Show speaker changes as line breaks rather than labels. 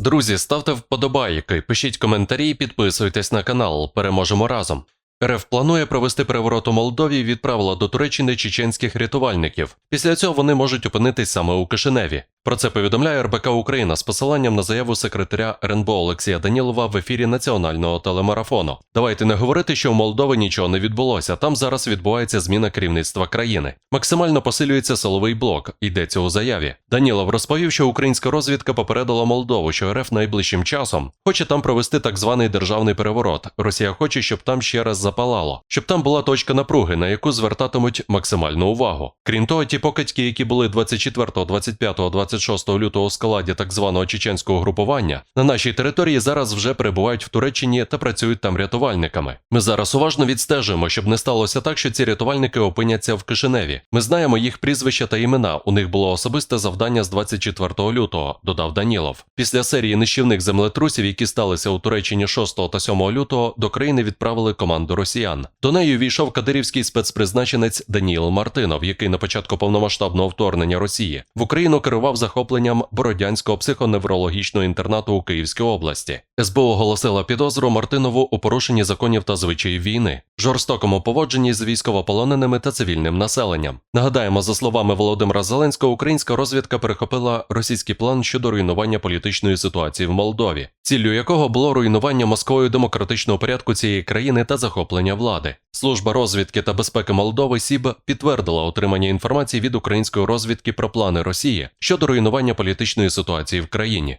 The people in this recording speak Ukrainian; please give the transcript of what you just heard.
Друзі, ставте вподобайки, пишіть коментарі, і підписуйтесь на канал. Переможемо разом. РФ планує провести переворот у Молдові і відправила до Туреччини чеченських рятувальників. Після цього вони можуть опинитись саме у Кишиневі. Про це повідомляє РБК Україна з посиланням на заяву секретаря РНБО Олексія Данілова в ефірі національного телемарафону. Давайте не говорити, що в Молдові нічого не відбулося. Там зараз відбувається зміна керівництва країни. Максимально посилюється силовий блок. Йдеться у заяві. Данілов розповів, що українська розвідка попередила Молдову, що РФ найближчим часом хоче там провести так званий державний переворот. Росія хоче, щоб там ще раз запалало, щоб там була точка напруги, на яку звертатимуть максимальну увагу. Крім того, ті покидьки, які були 24, 25, 26 лютого у складі так званого чеченського групування, на нашій території зараз вже перебувають в Туреччині та працюють там рятувальниками. Ми зараз уважно відстежуємо, щоб не сталося так, що ці рятувальники опиняться в Кишиневі. Ми знаємо їх прізвища та імена. У них було особисте завдання з 24 лютого, додав Данілов. Після серії нищівних землетрусів, які сталися у Туреччині 6 та 7 лютого, до країни відправили команду росіян. До неї війшов кадирівський спецпризначенець Даніїл Мартинов, який на початку повномасштабного вторгнення Росії в Україну керував захопленням Бородянського психоневрологічного інтернату у Київській області. СБУ оголосила підозру Мартинову у порушенні законів та звичаїв війни, жорстокому поводженні з військовополоненими та цивільним населенням. Нагадаємо, за словами Володимира Зеленського, українська розвідка перехопила російський план щодо руйнування політичної ситуації в Молдові, ціллю якого було руйнування Москвою демократичного порядку цієї країни та захоплення влади. Служба розвідки та безпеки Молдови СІБ підтвердила отримання інформації від української розвідки про плани Росії щодо руйнування політичної ситуації в країні.